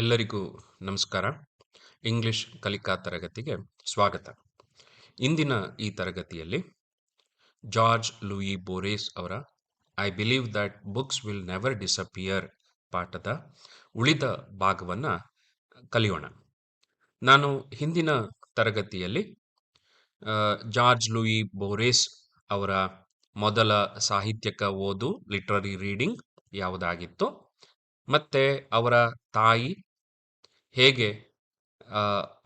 ಎಲ್ಲರಿಗೂ ನಮಸ್ಕಾರ. ಇಂಗ್ಲಿಷ್ ಕಲಿಕಾ ತರಗತಿಗೆ ಸ್ವಾಗತ. ಇಂದಿನ ಈ ತರಗತಿಯಲ್ಲಿ ಜಾರ್ಜ್ ಲೂಯಿ ಬೋರೇಸ್ ಅವರ I believe that books will never disappear ಪಾಠದ ಉಳಿದ ಭಾಗವನ್ನು ಕಲಿಯೋಣ. ನಾನು ಹಿಂದಿನ ತರಗತಿಯಲ್ಲಿ ಜಾರ್ಜ್ ಲೂಯಿ ಬೋರೇಸ್ ಅವರ ಮೊದಲ ಸಾಹಿತ್ಯಕ ಓದು, ಲಿಟ್ರರಿ ರೀಡಿಂಗ್ ಯಾವುದಾಗಿತ್ತು, ಮತ್ತೆ ಅವರ ತಾಯಿ ಹೇಗೆ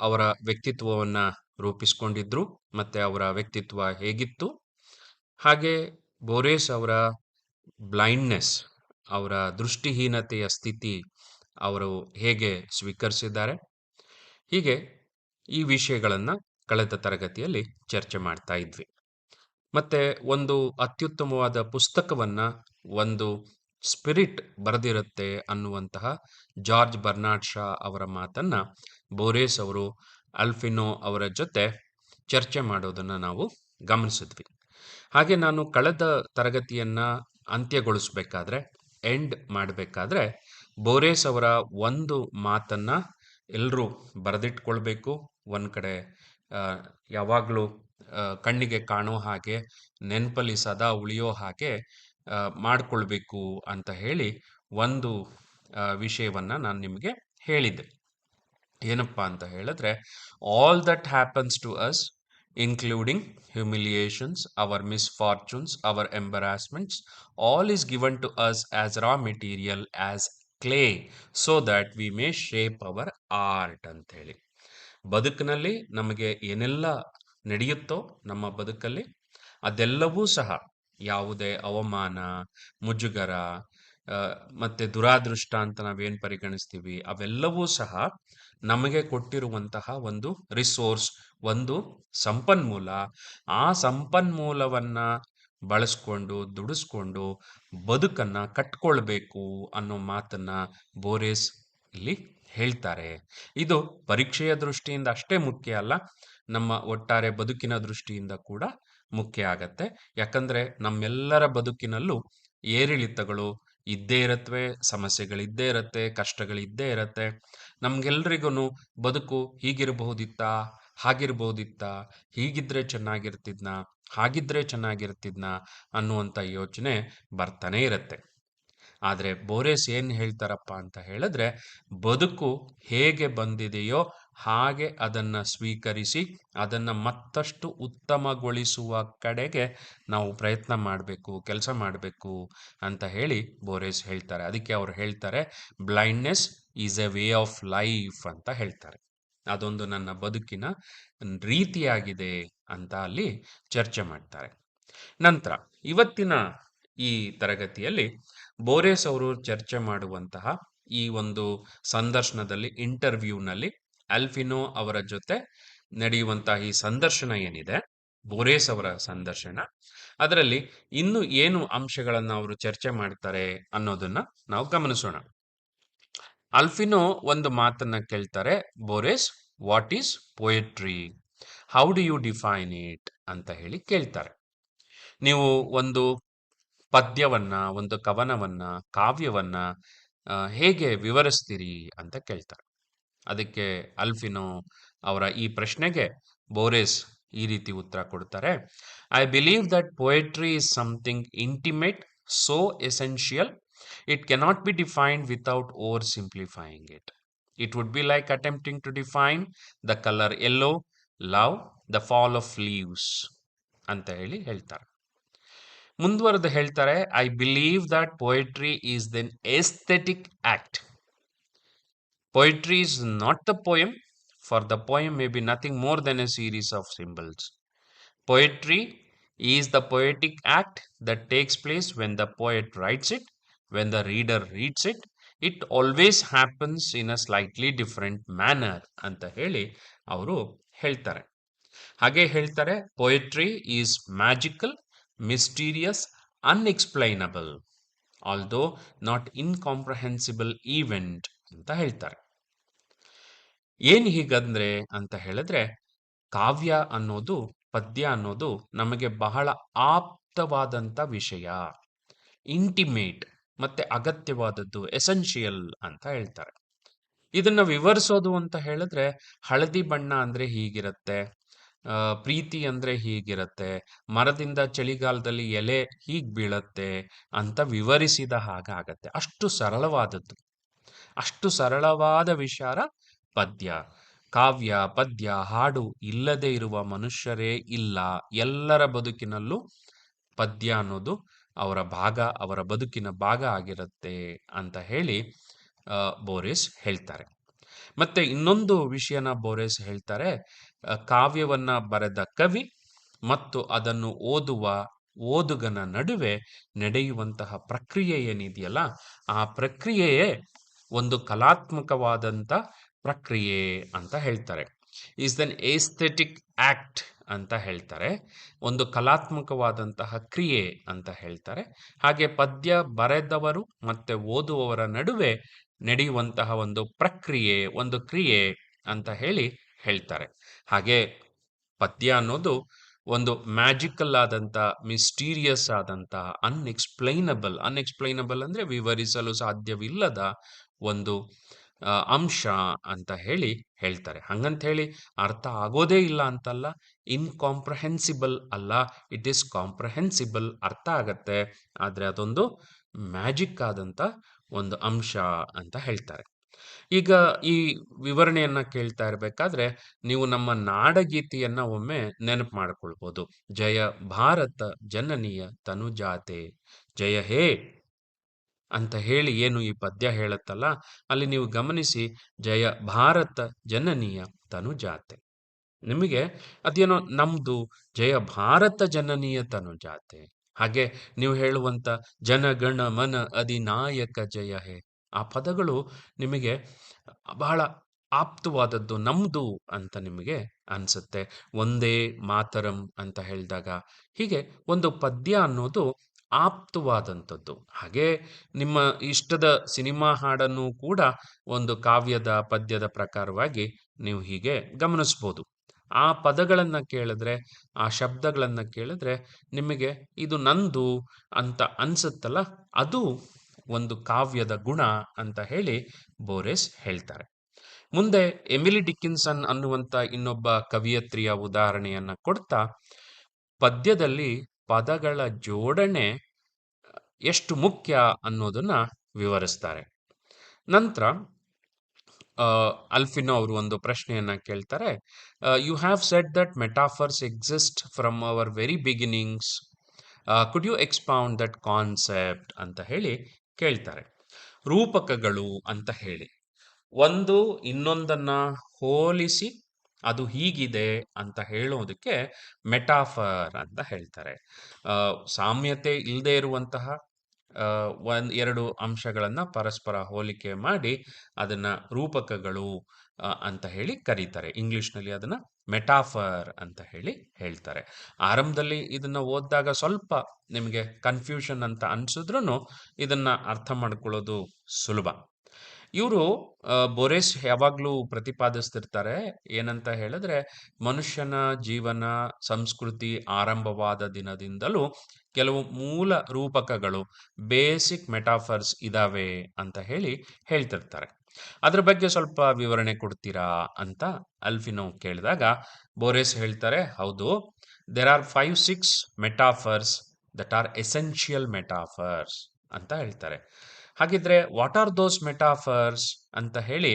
ಅವರ ವ್ಯಕ್ತಿತ್ವವನ್ನು ರೂಪಿಸ್ಕೊಂಡಿದ್ರು, ಮತ್ತೆ ಅವರ ವ್ಯಕ್ತಿತ್ವ ಹೇಗಿತ್ತು? ಹಾಗೆ ಬೋರೇಸ್ ಅವರ ಬ್ಲೈಂಡ್ನೆಸ್, ಅವರ ದೃಷ್ಟಿಹೀನತೆಯ ಸ್ಥಿತಿ ಅವರು ಹೇಗೆ ಸ್ವೀಕರಿಸಿದ್ದಾರೆ? ಹೀಗೆ ಈ ವಿಷಯಗಳನ್ನು ಕಳೆದ ತರಗತಿಯಲ್ಲಿ ಚರ್ಚೆ ಮಾಡ್ತಾ ಇದ್ವಿ. ಮತ್ತೆ ಒಂದು ಅತ್ಯುತ್ತಮವಾದ ಪುಸ್ತಕವನ್ನ ಒಂದು ಸ್ಪಿರಿಟ್ ಬರೆದಿರುತ್ತೆ ಅನ್ನುವಂತಹ ಜಾರ್ಜ್ ಬರ್ನಾಡ್ ಶಾ ಅವರ ಮಾತನ್ನ ಬೋರೇಸ್ ಅವರು, ಅಲ್ಫಿನೋ ಅವರ ಜೊತೆ ಚರ್ಚೆ ಮಾಡೋದನ್ನ ನಾವು ಗಮನಿಸಿದ್ವಿ. ಹಾಗೆ ನಾನು ಕಳೆದ ತರಗತಿಯನ್ನ ಅಂತ್ಯಗೊಳಿಸಬೇಕಾದ್ರೆ, ಎಂಡ್ ಮಾಡಬೇಕಾದ್ರೆ ಬೋರೇಸ್ ಅವರ ಒಂದು ಮಾತನ್ನ ಎಲ್ಲರೂ ಬರೆದಿಟ್ಕೊಳ್ಬೇಕು. ಒಂದು ಕಡೆ ಯಾವಾಗಲೂ ಕಣ್ಣಿಗೆ ಕಾಣೋ ಹಾಗೆ, ನೆನಪಲ್ಲಿ ಸದಾ ಉಳಿಯೋ ಹಾಗೆ ಮಾಡ್ಕೊಳ್ಬೇಕು ಅಂತ ಹೇಳಿ ಒಂದು ವಿಷಯವನ್ನು ನಾನು ನಿಮಗೆ ಹೇಳಿದ್ದೆ. ಏನಪ್ಪ ಅಂತ ಹೇಳಿದ್ರೆ all that happens to us including humiliations our misfortunes our embarrassments all is given to us as raw material as clay so that we may shape our art ಅಂತ ಹೇಳಿ ಬದುಕಿನಲ್ಲಿ ನಮಗೆ ಏನೆಲ್ಲ ನಡೆಯುತ್ತೋ ನಮ್ಮ ಬದುಕಲ್ಲಿ ಅದೆಲ್ಲವೂ ಸಹ ಯಾವುದೇ ಅವಮಾನ, ಮುಜುಗರ ಮತ್ತೆ ದುರಾದೃಷ್ಟ ಅಂತ ನಾವೇನು ಪರಿಗಣಿಸ್ತೀವಿ, ಅವೆಲ್ಲವೂ ಸಹ ನಮಗೆ ಕೊಟ್ಟಿರುವಂತಹ ಒಂದು ರಿಸೋರ್ಸ್ ಒಂದು ಸಂಪನ್ಮೂಲ. ಆ ಸಂಪನ್ಮೂಲವನ್ನ ಬಳಸ್ಕೊಂಡು, ದುಡಿಸ್ಕೊಂಡು ಬದುಕನ್ನ ಕಟ್ಕೊಳ್ಬೇಕು ಅನ್ನೋ ಮಾತನ್ನ ಬೋರೇಸ್ ಇಲ್ಲಿ ಹೇಳ್ತಾರೆ. ಇದು ಪರೀಕ್ಷೆಯ ದೃಷ್ಟಿಯಿಂದ ಅಷ್ಟೇ ಮುಖ್ಯ ಅಲ್ಲ, ನಮ್ಮ ಒಟ್ಟಾರೆ ಬದುಕಿನ ದೃಷ್ಟಿಯಿಂದ ಕೂಡ ಮುಖ್ಯ ಆಗತ್ತೆ. ಯಾಕಂದ್ರೆ ನಮ್ಮೆಲ್ಲರ ಬದುಕಿನಲ್ಲೂ ಏರಿಳಿತಗಳು ಇದ್ದೇ ಇರತ್ವೆ ಸಮಸ್ಯೆಗಳಿದ್ದೇ ಇರತ್ತೆ ಕಷ್ಟಗಳಿದ್ದೇ ಇರತ್ತೆ. ನಮ್ಗೆಲ್ರಿಗೂ ಬದುಕು ಹೀಗಿರಬಹುದಿತ್ತಾ, ಹಾಗಿರಬಹುದಿತ್ತಾ, ಹೀಗಿದ್ರೆ ಚೆನ್ನಾಗಿರ್ತಿದ್ನ, ಹಾಗಿದ್ರೆ ಚೆನ್ನಾಗಿರ್ತಿದ್ನ ಅನ್ನುವಂಥ ಯೋಚನೆ ಬರ್ತಾನೆ ಇರತ್ತೆ. ಆದರೆ ಬೋರೇಸ್ ಏನ್ ಹೇಳ್ತಾರಪ್ಪ ಅಂತ ಹೇಳಿದ್ರೆ, ಬದುಕು ಹೇಗೆ ಬಂದಿದೆಯೋ ಹಾಗೆ ಅದನ್ನು ಸ್ವೀಕರಿಸಿ ಅದನ್ನು ಮತ್ತಷ್ಟು ಉತ್ತಮಗೊಳಿಸುವ ಕಡೆಗೆ ನಾವು ಪ್ರಯತ್ನ ಮಾಡಬೇಕು, ಕೆಲಸ ಮಾಡಬೇಕು ಅಂತ ಹೇಳಿ ಬೋರೇಸ್ ಹೇಳ್ತಾರೆ. ಅದಕ್ಕೆ ಅವ್ರು ಹೇಳ್ತಾರೆ blindness is a way of life ಅಂತ ಹೇಳ್ತಾರೆ. ಅದೊಂದು ನನ್ನ ಬದುಕಿನ ರೀತಿಯಾಗಿದೆ ಅಂತ ಅಲ್ಲಿ ಚರ್ಚೆ ಮಾಡ್ತಾರೆ. ನಂತರ ಇವತ್ತಿನ ಈ ತರಗತಿಯಲ್ಲಿ ಬೋರೇಸ್ ಅವರು ಚರ್ಚೆ ಮಾಡುವಂತಹ ಈ ಒಂದು ಸಂದರ್ಶನದಲ್ಲಿ ಇಂಟರ್ವ್ಯೂನಲ್ಲಿ ಅಲ್ಫಿನೋ ಅವರ ಜೊತೆ ನಡೆಯುವಂತಹ ಈ ಸಂದರ್ಶನ ಏನಿದೆ, ಬೋರೇಸ್ ಅವರ ಸಂದರ್ಶನ, ಅದರಲ್ಲಿ ಇನ್ನು ಏನು ಅಂಶಗಳನ್ನ ಅವರು ಚರ್ಚೆ ಮಾಡ್ತಾರೆ ಅನ್ನೋದನ್ನ ನಾವು ಗಮನಿಸೋಣ. ಅಲ್ಫಿನೋ ಒಂದು ಮಾತನ್ನ ಕೇಳ್ತಾರೆ, Borges, what is poetry? How do you define it? ಅಂತ ಹೇಳಿ ಕೇಳ್ತಾರೆ. ನೀವು ಒಂದು ಪದ್ಯವನ್ನ, ಒಂದು ಕವನವನ್ನ, ಕಾವ್ಯವನ್ನ ಹೇಗೆ ವಿವರಿಸ್ತೀರಿ ಅಂತ ಕೇಳ್ತಾರೆ. ಅದಕ್ಕೆ ಅಲ್ಫಿನೋ ಅವರ ಈ ಪ್ರಶ್ನೆಗೆ ಬೋರೆಸ್ ಈ ರೀತಿ ಉತ್ತರ ಕೊಡ್ತಾರೆ. I believe that poetry is something intimate so essential it cannot be defined without over simplifying it it would be like attempting to define the colour yellow love the fall of leaves ಅಂತ ಹೇಳಿ ಹೇಳ್ತಾರೆ. ಮುಂದುವರೆದು ಹೇಳ್ತಾರೆ I believe that poetry is then aesthetic act Poetry is not the poem, for the poem may be nothing more than a series of symbols. Poetry is the poetic act that takes place when the poet writes it, when the reader reads it. It always happens in a slightly different manner ಅಂತ ಹೇಳಿ ಅವರು ಹೇಳ್ತಾರೆ ಹಾಗೆ ಹೇಳ್ತಾರೆ poetry is magical mysterious unexplainable although not incomprehensible event ಅಂತ ಹೇಳ್ತಾರೆ. ಏನ್ ಹೀಗಂದ್ರೆ ಅಂತ ಹೇಳಿದ್ರೆ, ಕಾವ್ಯ ಅನ್ನೋದು, ಪದ್ಯ ಅನ್ನೋದು ನಮಗೆ ಬಹಳ ಆಪ್ತವಾದಂತ ವಿಷಯ. ಇಂಟಿಮೇಟ್ ಮತ್ತೆ ಅಗತ್ಯವಾದದ್ದು ಎಸೆನ್ಷಿಯಲ್ ಅಂತ ಹೇಳ್ತಾರೆ. ಇದನ್ನ ವಿವರಿಸೋದು ಅಂತ ಹೇಳಿದ್ರೆ, ಹಳದಿ ಬಣ್ಣ ಅಂದ್ರೆ ಹೀಗಿರತ್ತೆ ಪ್ರೀತಿ ಅಂದ್ರೆ ಹೀಗಿರತ್ತೆ, ಮರದಿಂದ ಚಳಿಗಾಲದಲ್ಲಿ ಎಲೆ ಹೀಗ್ ಬೀಳತ್ತೆ ಅಂತ ವಿವರಿಸಿದ ಹಾಗಾಗತ್ತೆ ಅಷ್ಟು ಸರಳವಾದದ್ದು. ಅಷ್ಟು ಸರಳವಾದ ವಿಚಾರ ಪದ್ಯ. ಕಾವ್ಯ, ಪದ್ಯ, ಹಾಡು ಇಲ್ಲದೆ ಇರುವ ಮನುಷ್ಯರೇ ಇಲ್ಲ. ಎಲ್ಲರ ಬದುಕಿನಲ್ಲೂ ಪದ್ಯ ಅನ್ನೋದು ಅವರ ಭಾಗ, ಅವರ ಬದುಕಿನ ಭಾಗ ಆಗಿರುತ್ತೆ ಅಂತ ಹೇಳಿ ಬೋರಿಸ್ ಹೇಳ್ತಾರೆ. ಮತ್ತೆ ಇನ್ನೊಂದು ವಿಷಯನ ಬೋರೆಸ್ ಹೇಳ್ತಾರೆ ಕಾವ್ಯವನ್ನ ಬರೆದ ಕವಿ ಮತ್ತು ಅದನ್ನು ಓದುವ, ಓದುಗನ ನಡುವೆ ನಡೆಯುವಂತಹ ಪ್ರಕ್ರಿಯೆ ಏನಿದೆಯಲ್ಲ, ಆ ಪ್ರಕ್ರಿಯೆಯೇ ಒಂದು ಕಲಾತ್ಮಕವಾದಂಥ ಪ್ರಕ್ರಿಯೆ ಅಂತ ಹೇಳ್ತಾರೆ. ಈಸ್ ದನ್ ಏಸ್ಥೆಟಿಕ್ ಆಕ್ಟ್ ಅಂತ ಹೇಳ್ತಾರೆ. ಒಂದು ಕಲಾತ್ಮಕವಾದಂತಹ ಕ್ರಿಯೆ ಅಂತ ಹೇಳ್ತಾರೆ. ಹಾಗೆ ಪದ್ಯ ಬರೆದವರು ಮತ್ತೆ ಓದುವವರ ನಡುವೆ ನಡೆಯುವಂತಹ ಒಂದು ಪ್ರಕ್ರಿಯೆ, ಒಂದು ಕ್ರಿಯೆ ಅಂತ ಹೇಳಿ ಹೇಳ್ತಾರೆ. ಹಾಗೆ ಪದ್ಯ ಅನ್ನೋದು ಒಂದು ಮ್ಯಾಜಿಕಲ್ ಆದಂತ ಮಿಸ್ಟೀರಿಯಸ್ ಆದಂತಹ ಅನ್ಎಕ್ಸ್ಪ್ಲೈನಬಲ್ ಅನ್ಎಕ್ಸ್ಪ್ಲೈನಬಲ್ ಅಂದ್ರೆ ವಿವರಿಸಲು ಸಾಧ್ಯವಿಲ್ಲದ ಒಂದು ಅಂಶ ಅಂತ ಹೇಳಿ ಹೇಳ್ತಾರೆ. ಹಂಗಂತ ಹೇಳಿ ಅರ್ಥ ಆಗೋದೇ ಇಲ್ಲ ಅಂತಲ್ಲ ಇನ್ಕಾಂಪ್ರಹೆನ್ಸಿಬಲ್ ಅಲ್ಲ. ಇಟ್ ಈಸ್ ಕಾಂಪ್ರಹೆನ್ಸಿಬಲ್ ಅರ್ಥ ಆಗತ್ತೆ. ಆದರೆ ಅದೊಂದು ಮ್ಯಾಜಿಕ್ ಆದಂಥ ಒಂದು ಅಂಶ ಅಂತ ಹೇಳ್ತಾರೆ. ಈಗ ಈ ವಿವರಣೆಯನ್ನ ಕೇಳ್ತಾ ಇರಬೇಕಾದ್ರೆ, ನೀವು ನಮ್ಮ ನಾಡಗೀತೆಯನ್ನ ಒಮ್ಮೆ ನೆನಪು ಮಾಡ್ಕೊಳ್ಬೋದು. ಜಯ ಭಾರತ ಜನನೀಯ ತನುಜಾತೆ. ಜಯ ಹೇ! ಅಂತ ಹೇಳಿ ಏನು ಈ ಪದ್ಯ ಹೇಳುತ್ತಲ್ಲ, ಅಲ್ಲಿ ನೀವು ಗಮನಿಸಿ, ಜಯ ಭಾರತ ಜನನೀಯ ತನುಜಾತೆ. ನಿಮಗೆ ಅದೇನೋ ನಮ್ದು ಜಯ ಭಾರತ ಜನನೀಯ ತನುಜಾತೆ. ಹಾಗೆ ನೀವು ಹೇಳುವಂತ ಜನಗಣ ಮನ ಅಧಿನಾಯಕ ಜಯ ಹೇ. ಆ ಪದಗಳು ನಿಮಗೆ ಬಹಳ ಆಪ್ತವಾದದ್ದು ನಮ್ದು ಅಂತ ನಿಮಗೆ ಅನ್ಸುತ್ತೆ. ಒಂದೇ ಮಾತರಂ ಅಂತ ಹೇಳಿದಾಗ. ಹೀಗೆ ಒಂದು ಪದ್ಯ ಅನ್ನೋದು ಆಪ್ತವಾದಂಥದ್ದು. ಹಾಗೆ ನಿಮ್ಮ ಇಷ್ಟದ ಸಿನಿಮಾ ಹಾಡನ್ನು ಕೂಡ ಒಂದು ಕಾವ್ಯದ ಪದ್ಯದ ಪ್ರಕಾರವಾಗಿ ನೀವು ಹೀಗೆ ಗಮನಿಸ್ಬೋದು. ಆ ಪದಗಳನ್ನು ಕೇಳಿದ್ರೆ, ಆ ಶಬ್ದಗಳನ್ನು ಕೇಳಿದ್ರೆ ನಿಮಗೆ ಇದು ನಂದು ಅಂತ ಅನ್ಸುತ್ತಲ್ಲ, ಅದು ಒಂದು ಕಾವ್ಯದ ಗುಣ ಅಂತ ಹೇಳಿ ಬೋರೆಸ್ ಹೇಳ್ತಾರೆ. ಮುಂದೆ ಎಮಿಲಿ ಡಿಕ್ಕಿನ್ಸನ್ ಅನ್ನುವಂತ ಇನ್ನೊಬ್ಬ ಕವಿಯತ್ರಿಯ ಉದಾಹರಣೆಯನ್ನು ಕೊಡ್ತಾ, ಪದ್ಯದಲ್ಲಿ ಪದಗಳ ಜೋಡಣೆ ಎಷ್ಟು ಮುಖ್ಯ ಅನ್ನೋದನ್ನ ವಿವರಿಸ್ತಾರೆ. ನಂತರ ಅಲ್ಫಿನೋ ಅವರು ಒಂದು ಪ್ರಶ್ನೆಯನ್ನ ಕೇಳ್ತಾರೆ. You have said that metaphors exist from our very beginnings could you expound that concept ಅಂತ ಹೇಳಿ ಕೇಳ್ತಾರೆ. ರೂಪಕಗಳು ಅಂತ ಹೇಳಿ. ಒಂದು, ಇನ್ನೊಂದನ್ನು ಹೋಲಿಸಿ ಅದು ಹೀಗಿದೆ ಅಂತ ಹೇಳೋದಕ್ಕೆ ಮೆಟಾಫರ್ ಅಂತ ಹೇಳ್ತಾರೆ. ಸಾಮ್ಯತೆ ಇಲ್ಲದೆ ಇರುವಂತಹ ಒಂದ್ ಎರಡು ಅಂಶಗಳನ್ನು ಪರಸ್ಪರ ಹೋಲಿಕೆ ಮಾಡಿ ಅದನ್ನ ರೂಪಕಗಳು ಅಂತ ಹೇಳಿ ಕರೀತಾರೆ. ಇಂಗ್ಲಿಷ್ನಲ್ಲಿ ಅದನ್ನ ಮೆಟಾಫರ್ ಅಂತ ಹೇಳಿ ಹೇಳ್ತಾರೆ. ಆರಂಭದಲ್ಲಿ ಇದನ್ನ ಓದಿದಾಗ ಸ್ವಲ್ಪ ನಿಮಗೆ ಕನ್ಫ್ಯೂಷನ್ ಅಂತ ಅನ್ಸಿದ್ರು ಇದನ್ನ ಅರ್ಥ ಮಾಡ್ಕೊಳ್ಳೋದು ಸುಲಭ. ಇವರು ಬೊರೆಸ್ ಯಾವಾಗ್ಲೂ ಪ್ರತಿಪಾದಿಸ್ತಿರ್ತಾರೆ. ಏನಂತ ಹೇಳಿದ್ರೆ, ಮನುಷ್ಯನ ಜೀವನ, ಸಂಸ್ಕೃತಿ ಆರಂಭವಾದ ದಿನದಿಂದಲೂ ಕೆಲವು ಮೂಲ ರೂಪಕಗಳು, ಬೇಸಿಕ್ ಮೆಟಾಫರ್ಸ್ ಇದಾವೆ ಅಂತ ಹೇಳಿ ಹೇಳ್ತಿರ್ತಾರೆ. ಅದ್ರ ಬಗ್ಗೆ ಸ್ವಲ್ಪ ವಿವರಣೆ ಕೊಡ್ತೀರಾ ಅಂತ ಅಲ್ಫಿನೋ ಕೇಳಿದಾಗ, ಬೋರೆಸ್ ಹೇಳ್ತಾರೆ, ಹೌದು there are five six metaphors that are essential metaphors ಅಂತ ಹೇಳ್ತಾರೆ. ಹಾಗಿದ್ರೆ ವಾಟ್ ಆರ್ ದೋಸ್ ಮೆಟಾಫರ್ಸ್ ಅಂತ ಹೇಳಿ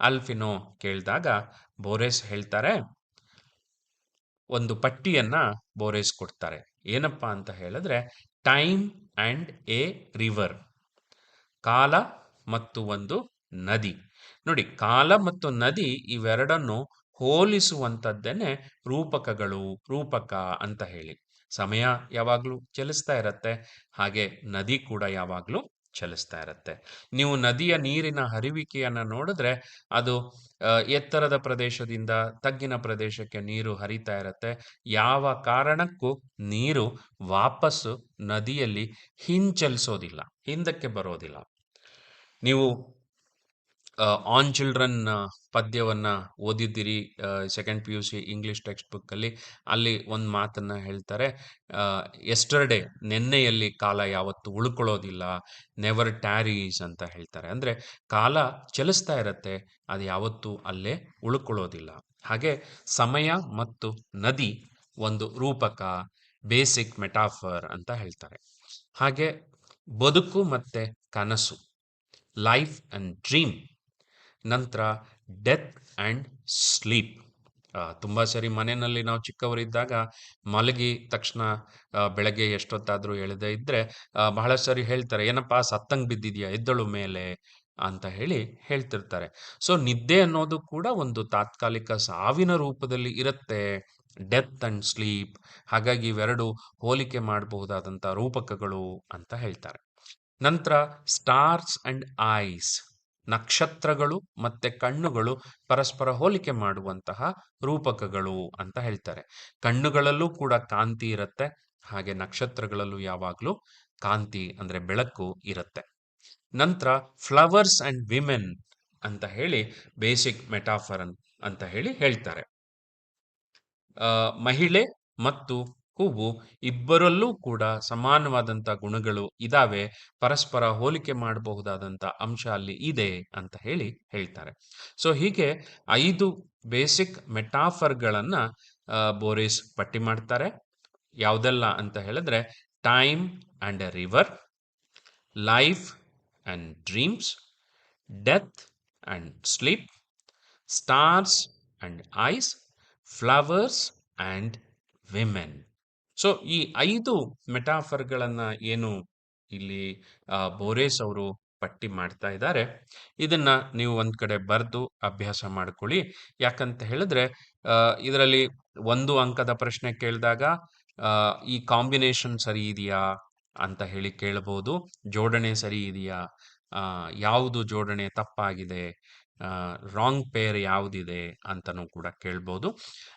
ಅಲ್ಫಿನೋ ಕೇಳಿದಾಗ ಬೋರೆಸ್ ಹೇಳ್ತಾರೆ, ಒಂದು ಪಟ್ಟಿಯನ್ನ ಬೋರೇಸ್ ಕೊಡ್ತಾರೆ. ಏನಪ್ಪಾ ಅಂತ ಹೇಳಿದ್ರೆ ಟೈಮ್ ಅಂಡ್ ಎ ರಿವರ್ ಕಾಲ ಮತ್ತು ಒಂದು ನದಿ. ನೋಡಿ, ಕಾಲ ಮತ್ತು ನದಿ ಇವೆರಡನ್ನು ಹೋಲಿಸುವಂಥದ್ದೇನೆ ರೂಪಕಗಳು, ರೂಪಕ ಅಂತ ಹೇಳಿ. ಸಮಯ ಯಾವಾಗಲೂ ಚಲಿಸ್ತಾ ಇರತ್ತೆ, ಹಾಗೆ ನದಿ ಕೂಡ ಯಾವಾಗಲೂ ಚಲಿಸ್ತಾ ಇರತ್ತೆ. ನೀವು ನದಿಯ ನೀರಿನ ಹರಿವಿಕೆಯನ್ನು ನೋಡಿದ್ರೆ ಅದು ಎತ್ತರದ ಪ್ರದೇಶದಿಂದ ತಗ್ಗಿನ ಪ್ರದೇಶಕ್ಕೆ ನೀರು ಹರಿತಾ ಇರತ್ತೆ. ಯಾವ ಕಾರಣಕ್ಕೂ ನೀರು ವಾಪಸ್ಸು ನದಿಯಲ್ಲಿ ಹಿಂಚಲಿಸೋದಿಲ್ಲ, ಹಿಂದಕ್ಕೆ ಬರೋದಿಲ್ಲ. ನೀವು ಆನ್ ಚಿಲ್ಡ್ರನ್ ಪದ್ಯವನ್ನ ಓದಿದ್ದೀರಿ second P U C English text ಬುಕ್ಕಲ್ಲಿ ಅಲ್ಲಿ. ಒಂದು ಮಾತನ್ನ ಹೇಳ್ತಾರೆ ಎಸ್ಟರ್ಡೇ ನಿನ್ನೆಯಲ್ಲಿ ಕಾಲ ಯಾವತ್ತು ಉಳ್ಕೊಳ್ಳೋದಿಲ್ಲ ನೆವರ್ ಟ್ಯಾರೀಸ್ ಅಂತ ಹೇಳ್ತಾರೆ. ಅಂದರೆ ಕಾಲ ಚಲಿಸ್ತಾ ಇರತ್ತೆ, ಅದು ಯಾವತ್ತೂ ಅಲ್ಲೇ ಉಳ್ಕೊಳ್ಳೋದಿಲ್ಲ. ಹಾಗೆ ಸಮಯ ಮತ್ತು ನದಿ ಒಂದು ರೂಪಕ ಬೇಸಿಕ್ ಮೆಟಾಫರ್ ಅಂತ ಹೇಳ್ತಾರೆ. ಹಾಗೆ ಬದುಕು ಮತ್ತೆ ಕನಸು ಲೈಫ್ ಅಂಡ್ ಡ್ರೀಮ್ ನಂತರ ಡೆತ್ ಆ್ಯಂಡ್ ಸ್ಲೀಪ್. ತುಂಬ ಸರಿ ಮನೆಯಲ್ಲಿ ನಾವು ಚಿಕ್ಕವರಿದ್ದಾಗ ಮಲಗಿ ತಕ್ಷಣ ಬೆಳಗ್ಗೆ ಎಷ್ಟೊತ್ತಾದರೂ ಎಳೆದೇ ಇದ್ದರೆ ಬಹಳ ಸರಿ ಹೇಳ್ತಾರೆ, ಏನಪ್ಪ, ಸತ್ತಂಗೆ ಬಿದ್ದಿದೆಯಾ? ಎದ್ದಳು ಮೇಲೆ, ಅಂತ ಹೇಳಿ ಹೇಳ್ತಿರ್ತಾರೆ. ಸೊ, ನಿದ್ದೆ ಅನ್ನೋದು ಕೂಡ ಒಂದು ತಾತ್ಕಾಲಿಕ ಸಾವಿನ ರೂಪದಲ್ಲಿ ಇರುತ್ತೆ ಡೆತ್ ಅಂಡ್ ಸ್ಲೀಪ್. ಹಾಗಾಗಿ ಇವೆರಡು ಹೋಲಿಕೆ ಮಾಡಬಹುದಾದಂಥ ರೂಪಕಗಳು ಅಂತ ಹೇಳ್ತಾರೆ. ನಂತರ ಸ್ಟಾರ್ಸ್ ಅಂಡ್ ಐಸ್. ನಕ್ಷತ್ರಗಳು ಮತ್ತೆ ಕಣ್ಣುಗಳು ಪರಸ್ಪರ ಹೋಲಿಕೆ ಮಾಡುವಂತಹ ರೂಪಕಗಳು ಅಂತ ಹೇಳ್ತಾರೆ. ಕಣ್ಣುಗಳಲ್ಲೂ ಕೂಡ ಕಾಂತಿ ಇರುತ್ತೆ, ಹಾಗೆ ನಕ್ಷತ್ರಗಳಲ್ಲೂ ಯಾವಾಗಲೂ ಕಾಂತಿ ಅಂದ್ರೆ ಬೆಳಕು ಇರುತ್ತೆ. ನಂತರ ಫ್ಲವರ್ಸ್ ಅಂಡ್ ವಿಮೆನ್ ಅಂತ ಹೇಳಿ ಬೇಸಿಕ್ ಮೆಟಾಫರ್ ಅಂತ ಹೇಳಿ ಹೇಳ್ತಾರೆ. ಮಹಿಳೆ ಮತ್ತು ಹೂವು ಇಬ್ಬರಲ್ಲೂ ಕೂಡ ಸಮಾನವಾದಂಥ ಗುಣಗಳು ಇದಾವೆ. ಪರಸ್ಪರ ಹೋಲಿಕೆ ಮಾಡಬಹುದಾದಂಥ ಅಂಶ ಅಲ್ಲಿ ಇದೆ ಅಂತ ಹೇಳಿ ಹೇಳ್ತಾರೆ. ಸೊ ಹೀಗೆ ಐದು ಬೇಸಿಕ್ ಮೆಟಾಫರ್ಗಳನ್ನ ಬೋರಿಸ್ ಪಟ್ಟಿ ಮಾಡ್ತಾರೆ. ಯಾವುದೆಲ್ಲ ಅಂತ ಹೇಳಿದ್ರೆ time and a river life and dreams death and sleep stars and eyes flowers and women so ಈ ಐದು ಮೆಟಾಫರ್ಗಳನ್ನ ಏನು ಇಲ್ಲಿ ಬೋರೇಸ್ ಅವರು ಪಟ್ಟಿ ಮಾಡ್ತಾ ಇದ್ದಾರೆ. ಇದನ್ನ ನೀವು ಒಂದ್ ಕಡೆ ಬರೆದು ಅಭ್ಯಾಸ ಮಾಡ್ಕೊಳ್ಳಿ. ಯಾಕಂತ ಹೇಳಿದ್ರೆ ಇದರಲ್ಲಿ ಒಂದು ಅಂಕದ ಪ್ರಶ್ನೆ ಕೇಳಿದಾಗ ಈ ಕಾಂಬಿನೇಷನ್ ಸರಿ ಇದೆಯಾ ಅಂತ ಹೇಳಿ ಕೇಳಬಹುದು ಜೋಡಣೆ ಸರಿ ಇದೆಯಾ? ಯಾವುದು ಜೋಡಣೆ ತಪ್ಪಾಗಿದೆ? ರಾಂಗ್ ಪೇರ್ ಯಾವುದಿದೆ ಅಂತನೂ ಕೂಡ ಕೇಳ್ಬೋದು.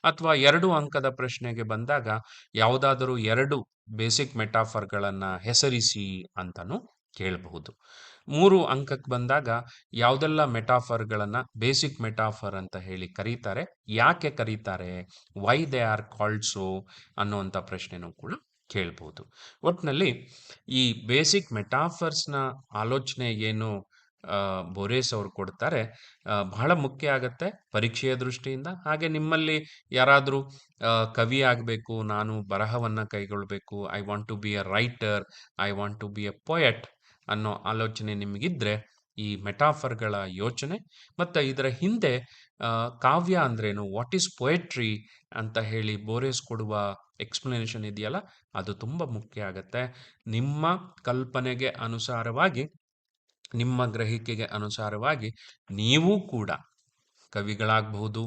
ಅಥವಾ ಎರಡು ಅಂಕದ ಪ್ರಶ್ನೆಗೆ ಬಂದಾಗ ಯಾವುದಾದರೂ ಎರಡು ಬೇಸಿಕ್ ಮೆಟಾಫರ್ಗಳನ್ನು ಹೆಸರಿಸಿ ಅಂತನೂ ಕೇಳಬಹುದು. ಮೂರು ಅಂಕಕ್ಕೆ ಬಂದಾಗ ಯಾವುದೆಲ್ಲ ಮೆಟಾಫರ್ಗಳನ್ನು ಬೇಸಿಕ್ ಮೆಟಾಫರ್ ಅಂತ ಹೇಳಿ ಕರೀತಾರೆ, ಯಾಕೆ ಕರೀತಾರೆ why they are called so ಅನ್ನುವಂಥ ಪ್ರಶ್ನೆನೂ ಕೂಡ ಕೇಳ್ಬೋದು. ಒಟ್ಟಿನಲ್ಲಿ ಈ ಬೇಸಿಕ್ ಮೆಟಾಫರ್ಸ್ನ ಆಲೋಚನೆ ಏನು ಬೋರೇಸ್ ಅವರು ಕೊಡ್ತಾರೆ. ಬಹಳ ಮುಖ್ಯ ಆಗತ್ತೆ ಪರೀಕ್ಷೆಯ ದೃಷ್ಟಿಯಿಂದ. ಹಾಗೆ ನಿಮ್ಮಲ್ಲಿ ಯಾರಾದರೂ ಕವಿ ಆಗಬೇಕು, ನಾನು ಬರಹವನ್ನು ಕೈಗೊಳ್ಳಬೇಕು I want to be a writer I want to be a poet ಅನ್ನೋ ಆಲೋಚನೆ ನಿಮಗಿದ್ರೆ, ಈ ಮೆಟಾಫರ್ಗಳ ಯೋಚನೆ ಮತ್ತು ಇದರ ಹಿಂದೆ ಕಾವ್ಯ ಅಂದ್ರೇನು ವಾಟ್ ಈಸ್ ಪೊಯೆಟ್ರಿ ಅಂತ ಹೇಳಿ ಬೋರೇಸ್ ಕೊಡುವ ಎಕ್ಸ್ಪ್ಲನೇಷನ್ ಇದೆಯಲ್ಲ, ಅದು ತುಂಬ ಮುಖ್ಯ ಆಗತ್ತೆ. ನಿಮ್ಮ ಕಲ್ಪನೆಗೆ ಅನುಸಾರವಾಗಿ ನಿಮ್ಮ ಗ್ರಹಿಕೆಗೆ ಅನುಸಾರವಾಗಿ ನೀವು ಕೂಡ ಕವಿಗಳಾಗಬಹುದು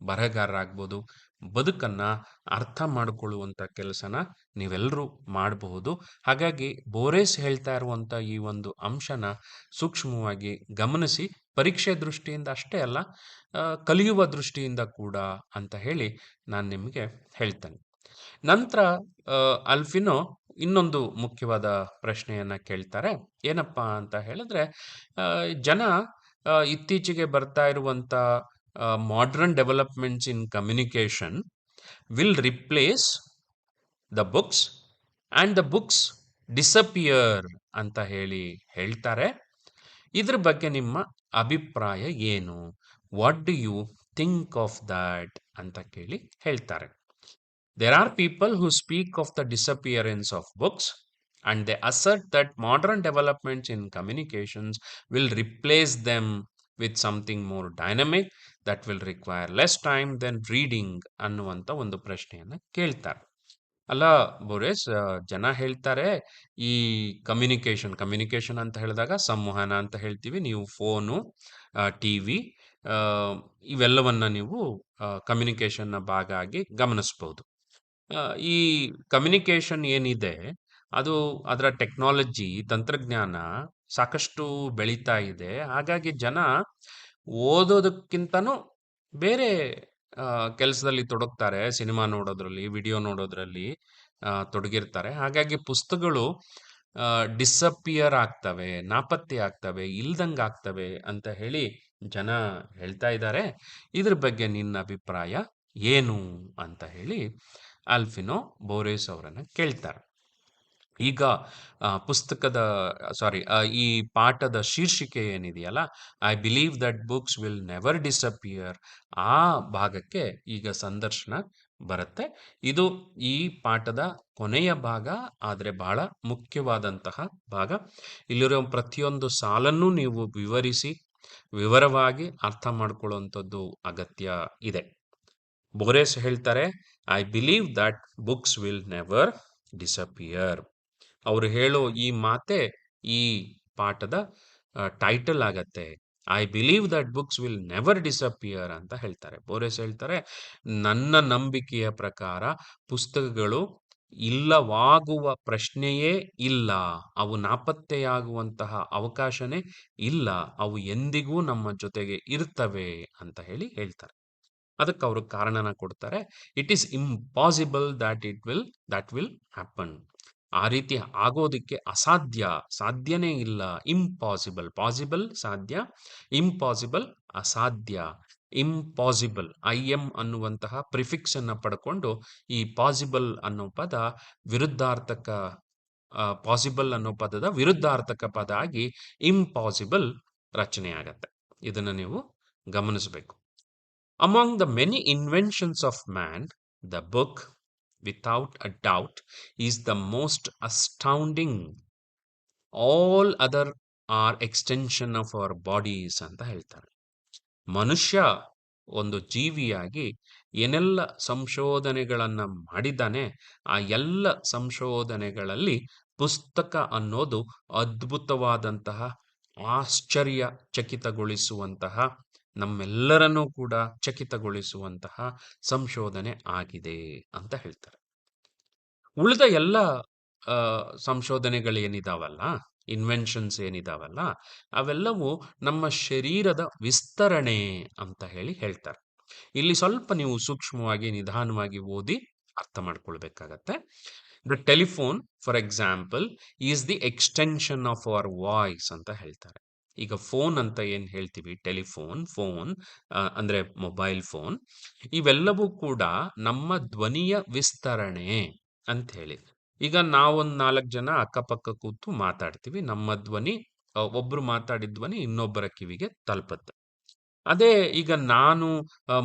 ಬರಹಗಾರರಾಗ್ಬೋದು ಬದುಕನ್ನು ಅರ್ಥ ಮಾಡಿಕೊಳ್ಳುವಂಥ ಕೆಲಸನ ನೀವೆಲ್ಲರೂ ಮಾಡಬಹುದು. ಹಾಗಾಗಿ ಬೋರೇಸ್ ಹೇಳ್ತಾ ಇರುವಂಥ ಈ ಒಂದು ಅಂಶನ ಸೂಕ್ಷ್ಮವಾಗಿ ಗಮನಿಸಿ, ಪರೀಕ್ಷೆ ದೃಷ್ಟಿಯಿಂದ ಅಷ್ಟೇ ಅಲ್ಲ ಕಲಿಯುವ ದೃಷ್ಟಿಯಿಂದ ಕೂಡ ಅಂತ ಹೇಳಿ ನಾನು ನಿಮಗೆ ಹೇಳ್ತೇನೆ. ನಂತರ ಅಲ್ಫಿನೋ ಇನ್ನೊಂದು ಮುಖ್ಯವಾದ ಪ್ರಶ್ನೆಯನ್ನ ಕೇಳ್ತಾರೆ. ಏನಪ್ಪಾ ಅಂತ ಹೇಳಿದ್ರೆ ಜನ ಇತ್ತೀಚೆಗೆ ಬರ್ತಾ ಇರುವಂತ modern developments in communication will replace the books and the books disappear ಅಂತ ಹೇಳಿ ಹೇಳ್ತಾರೆ. ಇದ್ರ ಬಗ್ಗೆ ನಿಮ್ಮ ಅಭಿಪ್ರಾಯ ಏನು? What do you think of that ಅಂತ ಕೇಳಿ ಹೇಳ್ತಾರೆ. There are people who speak of the disappearance of books and they assert that modern developments in communications will replace them with something more dynamic that will require less time than reading ಅನ್ನುವಂಥ ಒಂದು ಪ್ರಶ್ನೆಯನ್ನು ಕೇಳ್ತಾರೆ ಅಲ್ಲ ಬೋರೇಸ್ ಜನ ಹೇಳ್ತಾರೆ ಈ communication communication ಅಂತ ಹೇಳಿದಾಗ ಸಂವಹನ ಅಂತ ಹೇಳ್ತೀವಿ ನೀವು ಫೋನು ಟಿ ವಿ ಇವೆಲ್ಲವನ್ನು ನೀವು ಕಮ್ಯುನಿಕೇಷನ್ನ ಭಾಗ ಆಗಿ ಗಮನಿಸ್ಬೋದು ಈ ಕಮ್ಯುನಿಕೇಷನ್ ಏನಿದೆ, ಅದು ಅದರ ಟೆಕ್ನಾಲಜಿ ತಂತ್ರಜ್ಞಾನ ಸಾಕಷ್ಟು ಬೆಳೀತಾ ಇದೆ. ಹಾಗಾಗಿ ಜನ ಓದೋದಕ್ಕಿಂತನೂ ಬೇರೆ ಕೆಲಸದಲ್ಲಿ ತೊಡಗ್ತಾರೆ. Cinema ನೋಡೋದ್ರಲ್ಲಿ, video ನೋಡೋದ್ರಲ್ಲಿ ತೊಡಗಿರ್ತಾರೆ. ಹಾಗಾಗಿ ಪುಸ್ತಕಗಳು ಡಿಸಪಿಯರ್ ಆಗ್ತವೆ, ನಾಪತ್ತೆ ಆಗ್ತವೆ, ಇಲ್ದಂಗೆ ಆಗ್ತವೆ ಅಂತ ಹೇಳಿ ಜನ ಹೇಳ್ತಾ ಇದ್ದಾರೆ. ಇದ್ರ ಬಗ್ಗೆ ನಿನ್ನ ಅಭಿಪ್ರಾಯ ಏನು ಅಂತ ಹೇಳಿ ಆಲ್ಫಿನೋ ಬೋರೇಸ್ ಅವರನ್ನು ಕೇಳ್ತಾರೆ. ಈಗ ಪುಸ್ತಕದ, ಸಾರಿ ಈ ಪಾಠದ ಶೀರ್ಷಿಕೆ ಏನಿದೆಯಲ್ಲ I believe that books will never disappear ಆ ಭಾಗಕ್ಕೆ ಈಗ ಸಂದರ್ಶನ ಬರುತ್ತೆ. ಇದು ಈ ಪಾಠದ ಕೊನೆಯ ಭಾಗ, ಆದರೆ ಬಹಳ ಮುಖ್ಯವಾದಂತಹ ಭಾಗ. ಇಲ್ಲಿರೋ ಪ್ರತಿಯೊಂದು ಸಾಲನ್ನು ನೀವು ವಿವರಿಸಿ, ವಿವರವಾಗಿ ಅರ್ಥ ಮಾಡ್ಕೊಳ್ಳುವಂಥದ್ದು ಅಗತ್ಯ ಇದೆ. ಬೋರೆಸ್ ಹೇಳ್ತಾರೆ I believe that books will never disappear ಅವರು ಹೇಳೋ ಈ ಮಾತೆ ಈ ಪಾಠದ ಟೈಟಲ್ ಆಗತ್ತೆ. I believe that books will never disappear ಅಂತ ಹೇಳ್ತಾರೆ. ಬೋರೆಸ್ ಹೇಳ್ತಾರೆ, ನನ್ನ ನಂಬಿಕೆಯ ಪ್ರಕಾರ ಪುಸ್ತಕಗಳು ಇಲ್ಲವಾಗುವ ಪ್ರಶ್ನೆಯೇ ಇಲ್ಲ. ಅವು ನಾಪತ್ತೆಯಾಗುವಂತಹ ಅವಕಾಶನೇ ಇಲ್ಲ. ಅವು ಎಂದಿಗೂ ನಮ್ಮ ಜೊತೆಗೆ ಇರ್ತವೆ ಅಂತ ಹೇಳಿ ಹೇಳ್ತಾರೆ. ಅದಕ್ಕೆ ಅವರು ಕಾರಣನ ಕೊಡ್ತಾರೆ. It is impossible that it will that will happen ಆ ರೀತಿ ಆಗೋದಕ್ಕೆ ಅಸಾಧ್ಯ, ಸಾಧ್ಯನೇ ಇಲ್ಲ. ಇಂಪಾಸಿಬಲ್ ಪಾಸಿಬಲ್ ಸಾಧ್ಯ. ಇಂಪಾಸಿಬಲ್ ಅಸಾಧ್ಯ. ಇಂಪಾಸಿಬಲ್ ಐ ಎಂ ಅನ್ನುವಂತಹ ಪ್ರಿಫಿಕ್ಸ್ ಅನ್ನು ಪಡ್ಕೊಂಡು ಈ ಪಾಸಿಬಲ್ ಅನ್ನೋ ಪದ ವಿರುದ್ಧಾರ್ಥಕ ಪಾಸಿಬಲ್ ಅನ್ನೋ ಪದದ ವಿರುದ್ಧಾರ್ಥಕ ಪದ ಆಗಿ ಇಂಪಾಸಿಬಲ್ ರಚನೆ ಆಗತ್ತೆ ಇದನ್ನ ನೀವು ಗಮನಿಸಬೇಕು. Among the many inventions of man, the book, without a doubt, is the most astounding. All other are extension of our bodies ಅಂತ ಹೇಳ್ತಾರೆ ಮನುಷ್ಯ ಒಂದು ಜೀವಿಯಾಗಿ ಏನೆಲ್ಲ ಸಂಶೋಧನೆಗಳನ್ನು ಮಾಡಿದ್ದಾನೆ ಆ ಎಲ್ಲ ಸಂಶೋಧನೆಗಳಲ್ಲಿ ಪುಸ್ತಕ ಅನ್ನೋದು ಅದ್ಭುತವಾದಂತಹ ಆಶ್ಚರ್ಯ ಚಕಿತಗೊಳಿಸುವಂತಹ ನಮ್ಮೆಲ್ಲರನ್ನೂ ಕೂಡ ಚಕಿತಗೊಳಿಸುವಂತಹ ಸಂಶೋಧನೆ ಆಗಿದೆ ಅಂತ ಹೇಳ್ತಾರೆ. ಉಳಿದ ಎಲ್ಲ ಸಂಶೋಧನೆಗಳೇನಿದಾವಲ್ಲ ಇನ್ವೆನ್ಷನ್ಸ್ ಏನಿದಾವಲ್ಲ, ಅವೆಲ್ಲವೂ ನಮ್ಮ ಶರೀರದ ವಿಸ್ತರಣೆ ಅಂತ ಹೇಳಿ ಹೇಳ್ತಾರೆ. ಇಲ್ಲಿ ಸ್ವಲ್ಪ ನೀವು ಸೂಕ್ಷ್ಮವಾಗಿ, ನಿಧಾನವಾಗಿ ಓದಿ ಅರ್ಥ ಮಾಡ್ಕೊಳ್ಬೇಕಾಗತ್ತೆ. The telephone for example is the extension of our voice ಅಂತ ಹೇಳ್ತಾರೆ. ಈಗ ಫೋನ್ ಅಂತ ಏನ್ ಹೇಳ್ತೀವಿ? ಟೆಲಿಫೋನ್, ಫೋನ್ ಅಂದ್ರೆ ಮೊಬೈಲ್ ಫೋನ್, ಇವೆಲ್ಲವೂ ಕೂಡ ನಮ್ಮ ಧ್ವನಿಯ ವಿಸ್ತರಣೆ ಅಂತ ಹೇಳಿ. ಈಗ ನಾವೊಂದು ನಾಲ್ಕು ಜನ ಅಕ್ಕಪಕ್ಕ ಕೂತು ಮಾತಾಡ್ತೀವಿ. ನಮ್ಮ ಧ್ವನಿ ಒಬ್ರು ಮಾತಾಡಿದ ಧ್ವನಿ ಇನ್ನೊಬ್ಬರ ಕಿವಿಗೆ ತಲುಪುತ್ತೆ. ಅದೇ ಈಗ ನಾನು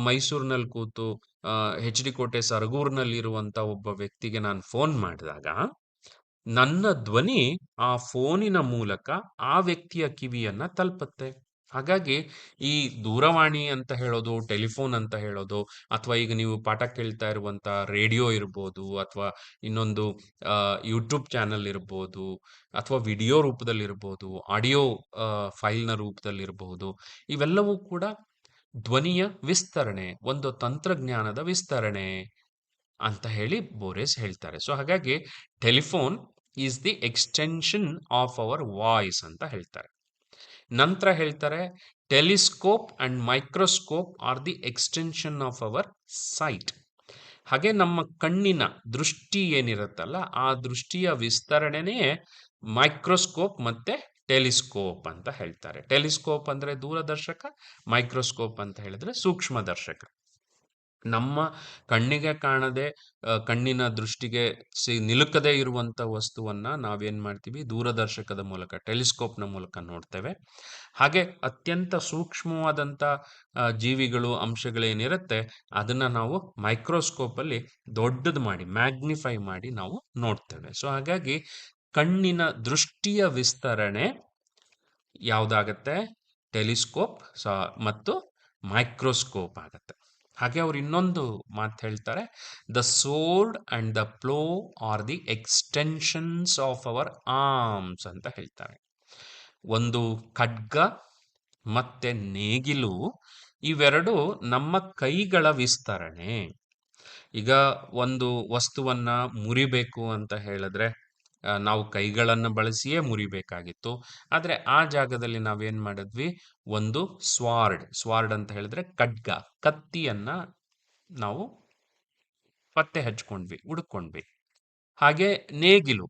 ಮೈಸೂರಿನಲ್ಲಿ ಕೂತು ಹೆಚ್ ಡಿ ಕೋಟೆ ಸರಗೂರಿನಲ್ಲಿರುವಂಥ ಒಬ್ಬ ವ್ಯಕ್ತಿಗೆ ನಾನು ಫೋನ್ ಮಾಡಿದಾಗ ನನ್ನ ಧ್ವನಿ ಆ ಫೋನಿನ ಮೂಲಕ ಆ ವ್ಯಕ್ತಿಯ ಕಿವಿಯನ್ನ ತಲುಪತ್ತೆ. ಹಾಗಾಗಿ ಈ ದೂರವಾಣಿ ಅಂತ ಹೇಳೋದು, ಟೆಲಿಫೋನ್ ಅಂತ ಹೇಳೋದು, ಅಥವಾ ಈಗ ನೀವು ಪಾಠ ಕೇಳ್ತಾ ಇರುವಂತ ರೇಡಿಯೋ ಇರ್ಬೋದು, ಅಥವಾ ಇನ್ನೊಂದು ಯೂಟ್ಯೂಬ್ ಚಾನೆಲ್ ಇರ್ಬೋದು, ಅಥವಾ ವಿಡಿಯೋ ರೂಪದಲ್ಲಿ ಇರ್ಬೋದು, ಆಡಿಯೋ ಫೈಲ್ನ ರೂಪದಲ್ಲಿ ಇರಬಹುದು ಇವೆಲ್ಲವೂ ಕೂಡ ಧ್ವನಿಯ ವಿಸ್ತರಣೆ, ಒಂದು ತಂತ್ರಜ್ಞಾನದ ವಿಸ್ತರಣೆ ಅಂತ ಹೇಳಿ ಬೋರೆಸ್ ಹೇಳ್ತಾರೆ. ಸೊ ಹಾಗಾಗಿ telephone is the extension of our voice ಅಂತ ಹೇಳ್ತಾರೆ. ನಂತರ ಹೇಳ್ತಾರೆ telescope and microscope are the extension of our sight ಹಾಗೆ ನಮ್ಮ ಕಣ್ಣಿನ ದೃಷ್ಟಿ ಏನಿರುತ್ತಲ್ಲ, ಆ ದೃಷ್ಟಿಯ ವಿಸ್ತರಣೆನೇ ಮೈಕ್ರೋಸ್ಕೋಪ್ ಮತ್ತೆ ಟೆಲಿಸ್ಕೋಪ್ ಅಂತ ಹೇಳ್ತಾರೆ. ಟೆಲಿಸ್ಕೋಪ್ ಅಂದ್ರೆ ದೂರದರ್ಶಕ ಮೈಕ್ರೋಸ್ಕೋಪ್ ಅಂತ ಹೇಳಿದ್ರೆ ಸೂಕ್ಷ್ಮದರ್ಶಕ. ನಮ್ಮ ಕಣ್ಣಿಗೆ ಕಾಣದೆ ಕಣ್ಣಿನ ದೃಷ್ಟಿಗೆ ಸಿ, ನಿಲುಕದೇ ಇರುವಂಥ ವಸ್ತುವನ್ನು ನಾವೇನು ಮಾಡ್ತೀವಿ? ದೂರದರ್ಶಕದ ಮೂಲಕ, ಟೆಲಿಸ್ಕೋಪ್ನ ಮೂಲಕ ನೋಡ್ತೇವೆ. ಹಾಗೆ ಅತ್ಯಂತ ಸೂಕ್ಷ್ಮವಾದಂಥ ಜೀವಿಗಳು, ಅಂಶಗಳೇನಿರುತ್ತೆ, ಅದನ್ನು ನಾವು ಮೈಕ್ರೋಸ್ಕೋಪಲ್ಲಿ ದೊಡ್ಡದು ಮಾಡಿ, ಮ್ಯಾಗ್ನಿಫೈ ಮಾಡಿ ನಾವು ನೋಡ್ತೇವೆ. ಸೊ, ಹಾಗಾಗಿ ಕಣ್ಣಿನ ದೃಷ್ಟಿಯ ವಿಸ್ತರಣೆ ಯಾವುದಾಗತ್ತೆ? ಟೆಲಿಸ್ಕೋಪ್, ಸ, ಮತ್ತು ಮೈಕ್ರೋಸ್ಕೋಪ್ ಆಗತ್ತೆ. ಹಾಗೆ ಅವ್ರು ಇನ್ನೊಂದು ಮಾತು ಹೇಳ್ತಾರೆ the sword and the plough are the extensions of our arms ಅಂತ ಹೇಳ್ತಾರೆ. ಒಂದು ಖಡ್ಗ ಮತ್ತೆ ನೇಗಿಲು ಇವೆರಡು ನಮ್ಮ ಕೈಗಳ ವಿಸ್ತರಣೆ. ಈಗ ಒಂದು ವಸ್ತುವನ್ನ ಮುರಿಬೇಕು ಅಂತ ಹೇಳಿದ್ರೆ ನಾವು ಕೈಗಳನ್ನು ಬಳಸಿಯೇ ಮುರಿಬೇಕಾಗಿತ್ತು. ಆದರೆ ಆ ಜಾಗದಲ್ಲಿ ನಾವೇನು ಮಾಡಿದ್ವಿ? ಒಂದು ಸ್ವಾರ್ಡ್ ಸ್ವಾರ್ಡ್ ಅಂತ ಹೇಳಿದ್ರೆ ಖಡ್ಗ, ಕತ್ತಿಯನ್ನ ನಾವು ಪತ್ತೆ ಹಚ್ಕೊಂಡ್ವಿ, ಹುಡ್ಕೊಂಡ್ವಿ. ಹಾಗೆ ನೇಗಿಲು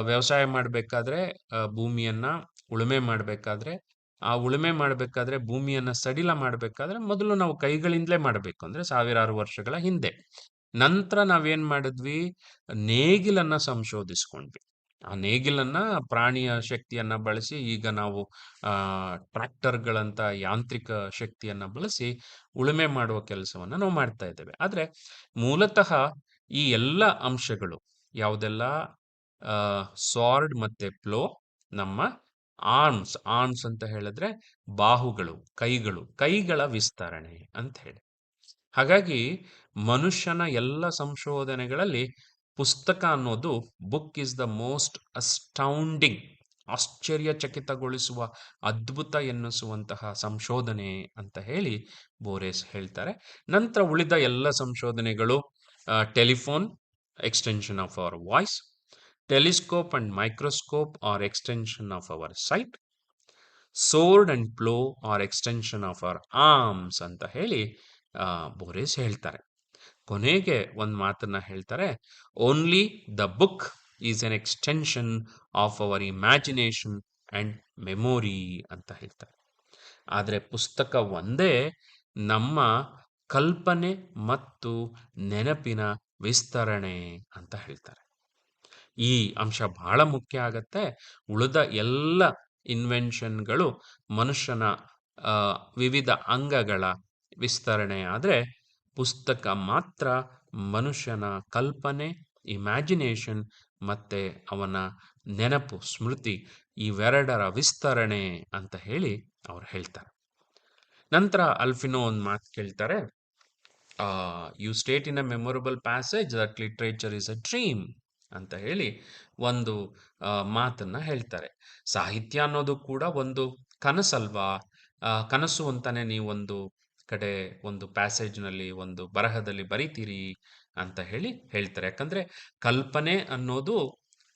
ವ್ಯವಸಾಯ ಮಾಡಬೇಕಾದ್ರೆ ಭೂಮಿಯನ್ನ ಉಳುಮೆ ಮಾಡಬೇಕಾದ್ರೆ, ಆ ಉಳುಮೆ ಮಾಡಬೇಕಾದ್ರೆ, ಭೂಮಿಯನ್ನ ಸಡಿಲ ಮಾಡಬೇಕಾದ್ರೆ ಮೊದಲು ನಾವು ಕೈಗಳಿಂದಲೇ ಮಾಡಬೇಕು. ಅಂದ್ರೆ ಸಾವಿರಾರು ವರ್ಷಗಳ ಹಿಂದೆ. ನಂತರ ನಾವೇನ್ ಮಾಡಿದ್ವಿ? ನೇಗಿಲನ್ನ ಸಂಶೋಧಿಸ್ಕೊಂಡ್ವಿ. ಆ ನೇಗಿಲನ್ನ ಪ್ರಾಣಿಯ ಶಕ್ತಿಯನ್ನ ಬಳಸಿ ಈಗ ನಾವು, ಆ, ಟ್ರ್ಯಾಕ್ಟರ್ಗಳಂತ ಯಾಂತ್ರಿಕ ಶಕ್ತಿಯನ್ನ ಬಳಸಿ ಉಳುಮೆ ಮಾಡುವ ಕೆಲಸವನ್ನ ನಾವು ಮಾಡ್ತಾ ಇದ್ದೇವೆ. ಆದ್ರೆ ಮೂಲತಃ ಈ ಎಲ್ಲ ಅಂಶಗಳು ಯಾವುದೆಲ್ಲ? ಸಾರ್ಡ್ ಮತ್ತೆ ಪ್ಲೋ ನಮ್ಮ ಆರ್ಮ್ಸ್. ಆರ್ಮ್ಸ್ ಅಂತ ಹೇಳಿದ್ರೆ ಬಾಹುಗಳು, ಕೈಗಳು, ಕೈಗಳ ವಿಸ್ತರಣೆ ಅಂತ ಹೇಳಿ. ಹಾಗಾಗಿ ಮನುಷ್ಯನ ಎಲ್ಲ ಸಂಶೋಧನೆಗಳಲ್ಲಿ ಪುಸ್ತಕ ಅನ್ನೋದು book is the most astounding, ಆಶ್ಚರ್ಯಚಕಿತಗೊಳಿಸುವ, ಅದ್ಭುತ ಎನ್ನಿಸುವಂತಹ ಸಂಶೋಧನೆ ಅಂತ ಹೇಳಿ ಬೋರೆಸ್ ಹೇಳ್ತಾರೆ. ನಂತರ ಉಳಿದ ಎಲ್ಲ ಸಂಶೋಧನೆಗಳು telephone extension of our voice telescope and microscope are extension of our sight sword and plough are extension of our arms ಅಂತ ಹೇಳಿ ಬೋರೇಸ್ ಹೇಳ್ತಾರೆ. ಕೊನೆಗೆ ಒಂದು ಮಾತನ್ನ ಹೇಳ್ತಾರೆ only the book is an extension of our imagination and memory ಅಂತ ಹೇಳ್ತಾರೆ. ಆದರೆ ಪುಸ್ತಕ ಒಂದೇ ನಮ್ಮ ಕಲ್ಪನೆ ಮತ್ತು ನೆನಪಿನ ವಿಸ್ತರಣೆ ಅಂತ ಹೇಳ್ತಾರೆ. ಈ ಅಂಶ ಬಹಳ ಮುಖ್ಯ ಆಗತ್ತೆ. ಉಳಿದ ಎಲ್ಲ ಇನ್ವೆನ್ಷನ್ಗಳು ಮನುಷ್ಯನ ವಿವಿಧ ಅಂಗಗಳ ವಿಸ್ತರಣೆ. ಆದರೆ ಪುಸ್ತಕ ಮಾತ್ರ ಮನುಷ್ಯನ ಕಲ್ಪನೆ ಇಮ್ಯಾಜಿನೇಷನ್ ಮತ್ತೆ ಅವನ ನೆನಪು, ಸ್ಮೃತಿ ಇವೆರಡರ ವಿಸ್ತರಣೆ ಅಂತ ಹೇಳಿ ಅವ್ರು ಹೇಳ್ತಾರೆ. ನಂತರ ಅಲ್ಫಿನೋ ಒಂದು ಮಾತು ಕೇಳ್ತಾರೆ. You state in a memorable passage that literature is a dream ಅಂತ ಹೇಳಿ ಒಂದು ಮಾತನ್ನ ಹೇಳ್ತಾರೆ. ಸಾಹಿತ್ಯ ಅನ್ನೋದು ಕೂಡ ಒಂದು ಕನಸಲ್ವಾ? ಕನಸು ಅಂತಾನೆ ನೀವೊಂದು ಕಡೆ ಒಂದು ಪ್ಯಾಸೇಜ್ನಲ್ಲಿ ಒಂದು ಬರಹದಲ್ಲಿ ಬರಿತೀರಿ ಅಂತ ಹೇಳಿ ಹೇಳ್ತಾರೆ. ಯಾಕಂದ್ರೆ ಕಲ್ಪನೆ ಅನ್ನೋದು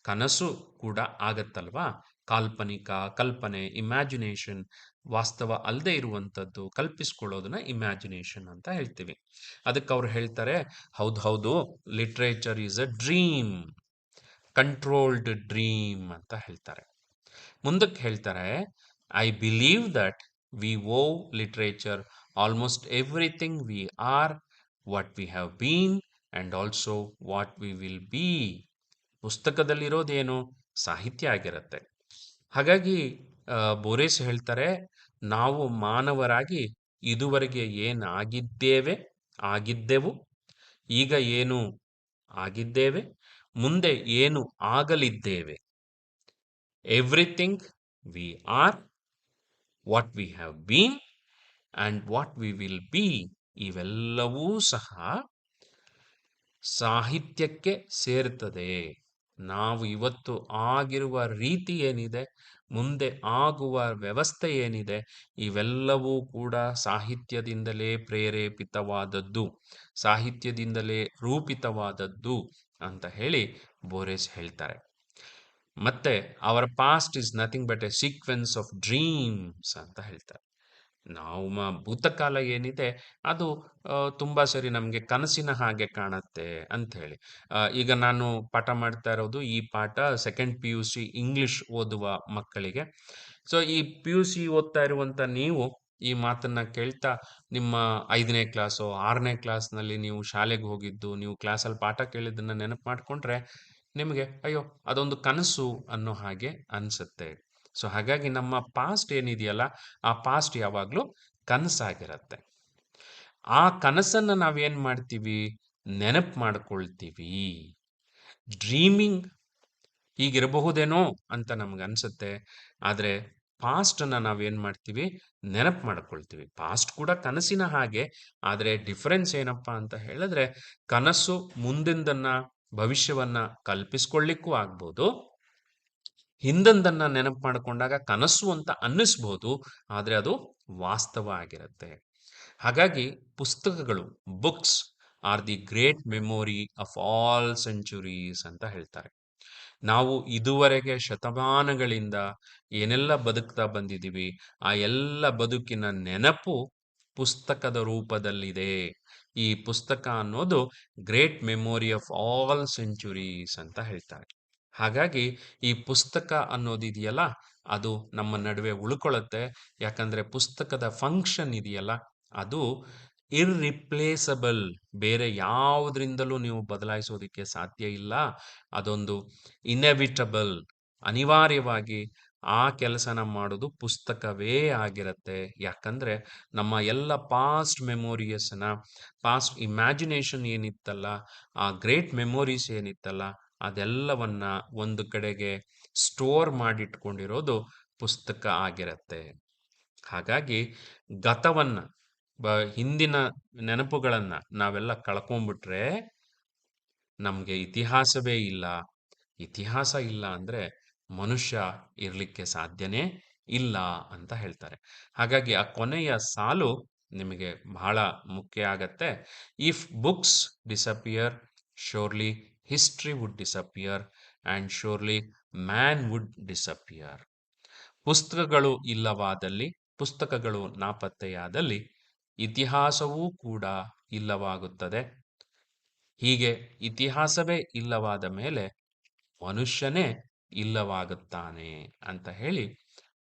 ಕನಸು ಕೂಡ ಆಗತ್ತಲ್ವಾ? ಕಾಲ್ಪನಿಕ, ಕಲ್ಪನೆ ಇಮ್ಯಾಜಿನೇಷನ್ ವಾಸ್ತವ ಅಲ್ಲದೆ ಇರುವಂಥದ್ದು ಕಲ್ಪಿಸ್ಕೊಳ್ಳೋದನ್ನ ಇಮ್ಯಾಜಿನೇಷನ್ ಅಂತ ಹೇಳ್ತೀವಿ. ಅದಕ್ಕೆ ಅವ್ರು ಹೇಳ್ತಾರೆ, ಹೌದು ಹೌದು literature is a dream controlled dream ಅಂತ ಹೇಳ್ತಾರೆ. ಮುಂದಕ್ಕೆ ಹೇಳ್ತಾರೆ I believe that we owe literature almost everything we are what we have been and also what we will be ಪುಸ್ತಕದಲ್ಲಿರೋದೇನು ಸಾಹಿತ್ಯ ಆಗಿರುತ್ತೆ. ಹಾಗಾಗಿ ಬೋರೇಸ್ ಹೇಳ್ತಾರೆ, ನಾವು ಮಾನವರಾಗಿ ಇದುವರೆಗೆ ಏನು ಆಗಿದ್ದೇವೆ, ಆಗಿದ್ದೆವು, ಈಗ ಏನು ಆಗಿದ್ದೇವೆ, ಮುಂದೆ ಏನು ಆಗಲಿದ್ದೇವೆ. Everything we are what we have been and what we will be ಇವೆಲ್ಲವೂ ಸಹ ಸಾಹಿತ್ಯಕ್ಕೆ ಸೇರ್ತದೆ ನಾವು ಇವತ್ತು ಆಗಿರುವ ರೀತಿ ಏನಿದೆ, ಮುಂದೆ ಆಗುವ ವ್ಯವಸ್ಥೆ ಏನಿದೆ, ಇವೆಲ್ಲವೂ ಕೂಡ ಸಾಹಿತ್ಯದಿಂದಲೇ ಪ್ರೇರೇಪಿತವಾದದ್ದು, ಸಾಹಿತ್ಯದಿಂದಲೇ ರೂಪಿತವಾದದ್ದು ಅಂತ ಹೇಳಿ ಬೋರೆಸ್ ಹೇಳ್ತಾರೆ. ಮತ್ತೆ ಅವರ past is nothing but a sequence of dreams ಅಂತ ಹೇಳ್ತಾರೆ. ನಾವು ಭೂತಕಾಲ ಏನಿದೆ, ಅದು ತುಂಬ ಸರಿ ನಮಗೆ ಕನಸಿನ ಹಾಗೆ ಕಾಣುತ್ತೆ ಅಂತ ಹೇಳಿ. ಈಗ ನಾನು ಪಾಠ ಮಾಡ್ತಾ ಇರೋದು ಈ ಪಾಠ second P U C English ಓದುವ ಮಕ್ಕಳಿಗೆ. ಸೊ ಈ ಪಿ ಯು ಸಿ ಓದ್ತಾ ಇರುವಂತ ನೀವು ಈ ಮಾತನ್ನ ಕೇಳ್ತಾ ನಿಮ್ಮ ಐದನೇ ಕ್ಲಾಸು ಆರನೇ ಕ್ಲಾಸ್ನಲ್ಲಿ ನೀವು ಶಾಲೆಗೆ ಹೋಗಿದ್ದು, ನೀವು ಕ್ಲಾಸಲ್ಲಿ ಪಾಠ ಕೇಳಿದ್ದನ್ನ ನೆನಪು ಮಾಡಿಕೊಂಡ್ರೆ ನಿಮಗೆ, ಅಯ್ಯೋ, ಅದೊಂದು ಕನಸು ಅನ್ನೋ ಹಾಗೆ ಅನಿಸುತ್ತೆ. ಸೊ ಹಾಗಾಗಿ ನಮ್ಮ ಪಾಸ್ಟ್ ಏನಿದೆಯಲ್ಲ, ಆ ಪಾಸ್ಟ್ ಯಾವಾಗಲೂ ಕನಸಾಗಿರತ್ತೆ. ಆ ಕನಸನ್ನು ನಾವೇನು ಮಾಡ್ತೀವಿ? ನೆನಪು ಮಾಡ್ಕೊಳ್ತೀವಿ. ಡ್ರೀಮಿಂಗ್ ಹೀಗಿರಬಹುದೇನೋ ಅಂತ ನಮ್ಗೆ ಅನ್ಸುತ್ತೆ. ಆದರೆ ಪಾಸ್ಟನ್ನು ನಾವೇನು ಮಾಡ್ತೀವಿ? ನೆನಪು ಮಾಡ್ಕೊಳ್ತೀವಿ. ಪಾಸ್ಟ್ ಕೂಡ ಕನಸಿನ ಹಾಗೆ, ಆದರೆ ಡಿಫರೆನ್ಸ್ ಏನಪ್ಪ ಅಂತ ಹೇಳಿದ್ರೆ ಕನಸು ಮುಂದಿನದನ್ನ ಭವಿಷ್ಯವನ್ನ ಕಲ್ಪಿಸ್ಕೊಳ್ಳಿಕ್ಕೂ ಆಗ್ಬೋದು. ಹಿಂದಂದನ್ನ ನೆನಪು ಮಾಡಿಕೊಂಡಾಗ ಕನಸು ಅಂತ ಅನ್ನಿಸ್ಬೋದು, ಆದರೆ ಅದು ವಾಸ್ತವ ಆಗಿರುತ್ತೆ. ಹಾಗಾಗಿ ಪುಸ್ತಕಗಳು books are the great memory of all centuries ಅಂತ ಹೇಳ್ತಾರೆ. ನಾವು ಇದುವರೆಗೆ ಶತಮಾನಗಳಿಂದ ಏನೆಲ್ಲ ಬದುಕ್ತಾ ಬಂದಿದ್ದೀವಿ, ಆ ಎಲ್ಲ ಬದುಕಿನ ನೆನಪು ಪುಸ್ತಕದ ರೂಪದಲ್ಲಿದೆ. ಈ ಪುಸ್ತಕ ಅನ್ನೋದು great memory of all centuries ಅಂತ ಹೇಳ್ತಾರೆ. ಹಾಗಾಗಿ ಈ ಪುಸ್ತಕ ಅನ್ನೋದಿದೆಯಲ್ಲ ಅದು ನಮ್ಮ ನಡುವೆ ಉಳ್ಕೊಳ್ಳುತ್ತೆ ಯಾಕಂದ್ರೆ ಪುಸ್ತಕದ ಫಂಕ್ಷನ್ ಇದೆಯಲ್ಲ, ಅದು ಇರ್ರಿಪ್ಲೇಸಬಲ್ ಬೇರೆ ಯಾವುದರಿಂದಲೂ ನೀವು ಬದಲಾಯಿಸೋದಕ್ಕೆ ಸಾಧ್ಯ ಇಲ್ಲ. ಅದೊಂದು ಇನೆವಿಟಬಲ್ ಅನಿವಾರ್ಯವಾಗಿ ಆ ಕೆಲಸನ ಮಾಡೋದು ಪುಸ್ತಕವೇ ಆಗಿರುತ್ತೆ. ಯಾಕಂದ್ರೆ ನಮ್ಮ ಎಲ್ಲ ಪಾಸ್ಟ್ ಮೆಮೋರಿಯಸ್ನ ಪಾಸ್ಟ್ ಇಮ್ಯಾಜಿನೇಷನ್ ಏನಿತ್ತಲ್ಲ, ಆ ಗ್ರೇಟ್ ಮೆಮೊರೀಸ್ ಏನಿತ್ತಲ್ಲ ಅದೆಲ್ಲವನ್ನ ಒಂದು ಕಡೆಗೆ ಸ್ಟೋರ್ ಮಾಡಿಟ್ಕೊಂಡಿರೋದು ಪುಸ್ತಕ ಆಗಿರತ್ತೆ. ಹಾಗಾಗಿ ಗತವನ್ನ ಹಿಂದಿನ ನೆನಪುಗಳನ್ನ ನಾವೆಲ್ಲ ಕಳ್ಕೊಂಡ್ಬಿಟ್ರೆ ನಮಗೆ ಇತಿಹಾಸವೇ ಇಲ್ಲ. ಇತಿಹಾಸ ಇಲ್ಲ ಅಂದ್ರೆ ಮನುಷ್ಯ ಇರಲಿಕ್ಕೆ ಸಾಧ್ಯನೇ ಇಲ್ಲ ಅಂತ ಹೇಳ್ತಾರೆ. ಹಾಗಾಗಿ ಆ ಕೊನೆಯ ಸಾಲು ನಿಮಗೆ ಬಹಳ ಮುಖ್ಯ ಆಗತ್ತೆ. If books disappear surely history would disappear and surely man would disappear ಪುಸ್ತಕಗಳು ಇಲ್ಲವಾದಲ್ಲಿ, ಪುಸ್ತಕಗಳು ನಾಪತ್ತೆಯಾದಲ್ಲಿ ಇತಿಹಾಸವೂ ಕೂಡ ಇಲ್ಲವಾಗುತ್ತದೆ. ಹೀಗೆ ಇತಿಹಾಸವೇ ಇಲ್ಲವಾದ ಮೇಲೆ ಮನುಷ್ಯನೇ ಇಲ್ಲವಾಗುತ್ತಾನೆ ಅಂತ ಹೇಳಿ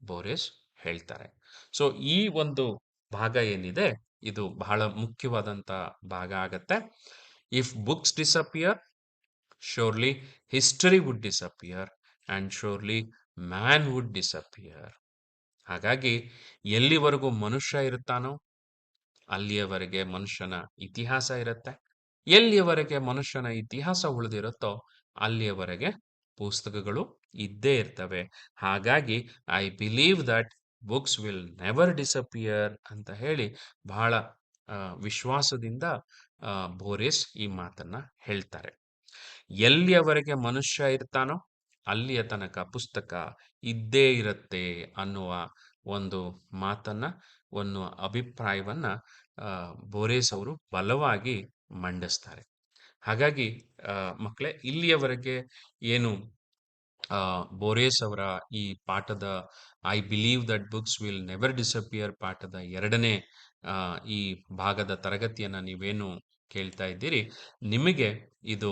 ಬೋರೆಸ್ ಹೇಳ್ತಾರೆ. ಸೊ ಈ ಒಂದು ಭಾಗ ಏನಿದೆ, ಇದು ಬಹಳ ಮುಖ್ಯವಾದಂಥ ಭಾಗ ಆಗತ್ತೆ. If books disappear surely history would disappear and surely man would disappear. ಹಾಗಾಗಿ ಎಲ್ಲಿವರೆಗೂ ಮನುಷ್ಯ ಇರುತ್ತಾನೋ ಅಲ್ಲಿಯವರೆಗೆ ಮನುಷ್ಯನ ಇತಿಹಾಸ ಇರುತ್ತೆ. ಎಲ್ಲಿಯವರೆಗೆ ಮನುಷ್ಯನ ಇತಿಹಾಸ ಉಳಿದಿರುತ್ತೋ ಅಲ್ಲಿಯವರೆಗೆ ಪುಸ್ತಕಗಳು ಇದ್ದೇ ಇರ್ತವೆ. ಹಾಗಾಗಿ I believe that books will never disappear ಅಂತ ಹೇಳಿ ಬಹಳ ವಿಶ್ವಾಸದಿಂದ ಬೋರಿಸ್ ಈ ಮಾತನ್ನ ಹೇಳ್ತಾರೆ. ಎಲ್ಲಿಯವರೆಗೆ ಮನುಷ್ಯ ಇರ್ತಾನೋ ಅಲ್ಲಿಯ ತನಕ ಪುಸ್ತಕ ಇದ್ದೇ ಇರುತ್ತೆ ಅನ್ನುವ ಒಂದು ಮಾತನ್ನ ಒಂದು ಅಭಿಪ್ರಾಯವನ್ನ ಬೋರೇಸ್ ಅವರು ಬಲವಾಗಿ ಮಂಡಿಸ್ತಾರೆ. ಹಾಗಾಗಿ ಮಕ್ಕಳೇ ಇಲ್ಲಿಯವರೆಗೆ ಏನು ಬೋರೇಸ್ ಅವರ ಈ ಪಾಠದ I believe that books will never disappear ಪಾಠದ ಎರಡನೇ ಈ ಭಾಗದ ತರಗತಿಯನ್ನ ನೀವೇನು ಕೇಳ್ತಾ ಇದ್ದೀರಿ. ನಿಮಗೆ ಇದು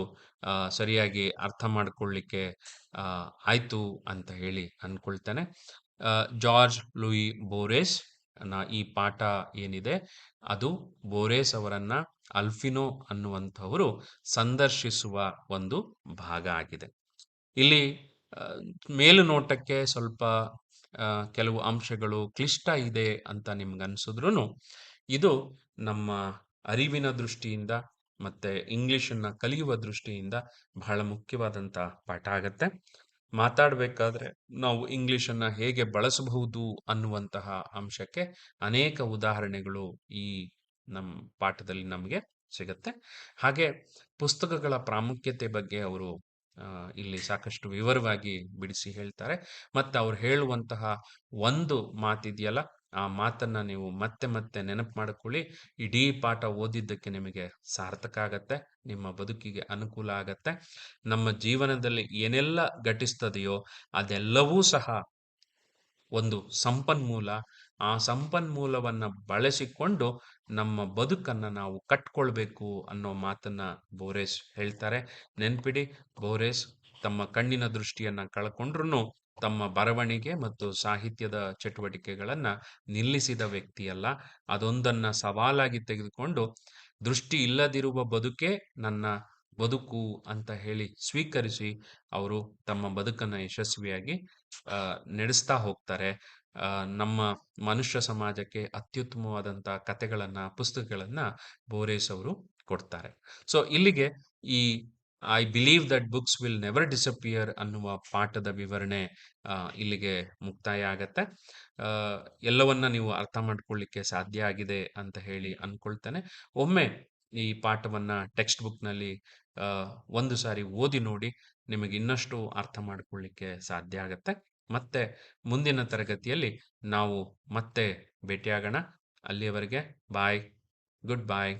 ಸರಿಯಾಗಿ ಅರ್ಥ ಮಾಡಿಕೊಳ್ಳಿಕ್ಕೆ ಆಯಿತು ಅಂತ ಹೇಳಿ ಅಂದ್ಕೊಳ್ತೇನೆ ಜಾರ್ಜ್ ಲೂಯಿ ಬೋರೇಸ್ನ ಈ ಪಾಠ ಏನಿದೆ, ಅದು ಬೋರೇಸ್ ಅವರನ್ನ ಅಲ್ಫಿನೋ ಅನ್ನುವಂಥವರು ಸಂದರ್ಶಿಸುವ ಒಂದು ಭಾಗ ಆಗಿದೆ. ಇಲ್ಲಿ ಮೇಲು ಮೇಲುನೋಟಕ್ಕೆ ಸ್ವಲ್ಪ ಕೆಲವು ಅಂಶಗಳು ಕ್ಲಿಷ್ಟ ಇದೆ ಅಂತ ನಿಮ್ಗನ್ಸಿದ್ರು ಇದು ನಮ್ಮ ಅರಿವಿನ ದೃಷ್ಟಿಯಿಂದ ಮತ್ತೆ ಇಂಗ್ಲಿಷನ್ನ ಕಲಿಯುವ ದೃಷ್ಟಿಯಿಂದ ಬಹಳ ಮುಖ್ಯವಾದಂತ ಪಾಠ ಆಗತ್ತೆ. ಮಾತಾಡಬೇಕಾದ್ರೆ ನಾವು ಇಂಗ್ಲಿಷನ್ನ ಹೇಗೆ ಬಳಸಬಹುದು ಅನ್ನುವಂತಹ ಅಂಶಕ್ಕೆ ಅನೇಕ ಉದಾಹರಣೆಗಳು ಈ ನಮ್ಮ ಪಾಠದಲ್ಲಿ ನಮಗೆ ಸಿಗತ್ತೆ. ಹಾಗೆ ಪುಸ್ತಕಗಳ ಪ್ರಾಮುಖ್ಯತೆ ಬಗ್ಗೆ ಅವರು ಇಲ್ಲಿ ಸಾಕಷ್ಟು ವಿವರವಾಗಿ ಬಿಡಿಸಿ ಹೇಳ್ತಾರೆ. ಮತ್ತೆ ಅವ್ರು ಹೇಳುವಂತಹ ಒಂದು ಮಾತಿದೆಯಲ್ಲ ಆ ಮಾತನ್ನ ನೀವು ಮತ್ತೆ ಮತ್ತೆ ನೆನಪು ಮಾಡಿಕೊಳ್ಳಿ. ಇಡೀ ಪಾಠ ಓದಿದ್ದಕ್ಕೆ ನಿಮಗೆ ಸಾರ್ಥಕ ಆಗತ್ತೆ, ನಿಮ್ಮ ಬದುಕಿಗೆ ಅನುಕೂಲ ಆಗತ್ತೆ. ನಮ್ಮ ಜೀವನದಲ್ಲಿ ಏನೆಲ್ಲ ಘಟಿಸ್ತದೆಯೋ ಅದೆಲ್ಲವೂ ಸಹ ಒಂದು ಸಂಪನ್ಮೂಲ. ಆ ಸಂಪನ್ಮೂಲವನ್ನ ಬಳಸಿಕೊಂಡು ನಮ್ಮ ಬದುಕನ್ನ ನಾವು ಕಟ್ಕೊಳ್ಬೇಕು ಅನ್ನೋ ಮಾತನ್ನ ಬೋರೇಶ್ ಹೇಳ್ತಾರೆ. ನೆನ್ಪಿಡಿ, ಬೋರೇಶ್ ತಮ್ಮ ಕಣ್ಣಿನ ದೃಷ್ಟಿಯನ್ನ ಕಳ್ಕೊಂಡ್ರು ತಮ್ಮ ಬರವಣಿಗೆ ಮತ್ತು ಸಾಹಿತ್ಯದ ಚಟುವಟಿಕೆಗಳನ್ನ ನಿಲ್ಲಿಸಿದ ವ್ಯಕ್ತಿಯಲ್ಲ. ಅದೊಂದನ್ನ ಸವಾಲಾಗಿ ತೆಗೆದುಕೊಂಡು, ದೃಷ್ಟಿ ಇಲ್ಲದಿರುವ ಬದುಕೆ ನನ್ನ ಬದುಕು ಅಂತ ಹೇಳಿ ಸ್ವೀಕರಿಸಿ ಅವರು ತಮ್ಮ ಬದುಕನ್ನ ಯಶಸ್ವಿಯಾಗಿ ನಡೆಸ್ತಾ ಹೋಗ್ತಾರೆ. ನಮ್ಮ ಮನುಷ್ಯ ಸಮಾಜಕ್ಕೆ ಅತ್ಯುತ್ತಮವಾದಂಥ ಕಥೆಗಳನ್ನ, ಪುಸ್ತಕಗಳನ್ನ ಬೋರೇಸ್ ಅವರು ಕೊಡ್ತಾರೆ. ಸೊ, ಇಲ್ಲಿಗೆ ಈ I believe that books will never disappear ಅನ್ನುವ ಪಾಠದ ವಿವರಣೆ ಇಲ್ಲಿಗೆ ಮುಕ್ತಾಯ ಆಗತ್ತೆ. ಎಲ್ಲವನ್ನ ನೀವು ಅರ್ಥ ಮಾಡ್ಕೊಳ್ಳಿಕ್ಕೆ ಸಾಧ್ಯ ಆಗಿದೆ ಅಂತ ಹೇಳಿ ಅನ್ಕೊಳ್ತೇನೆ. ಒಮ್ಮೆ ಈ ಪಾಠವನ್ನ ಟೆಕ್ಸ್ಟ್ ಬುಕ್ನಲ್ಲಿ ಒಂದು ಸಾರಿ ಓದಿ ನೋಡಿ ನಿಮಗೆ ಇನ್ನಷ್ಟು ಅರ್ಥ ಮಾಡ್ಕೊಳ್ಳಿಕ್ಕೆ ಸಾಧ್ಯ ಆಗತ್ತೆ. ಮತ್ತೆ ಮುಂದಿನ ತರಗತಿಯಲ್ಲಿ ನಾವು ಮತ್ತೆ ಭೇಟಿಯಾಗೋಣ. ಅಲ್ಲಿಯವರೆಗೆ ಬಾಯ್, ಗುಡ್ ಬಾಯ್.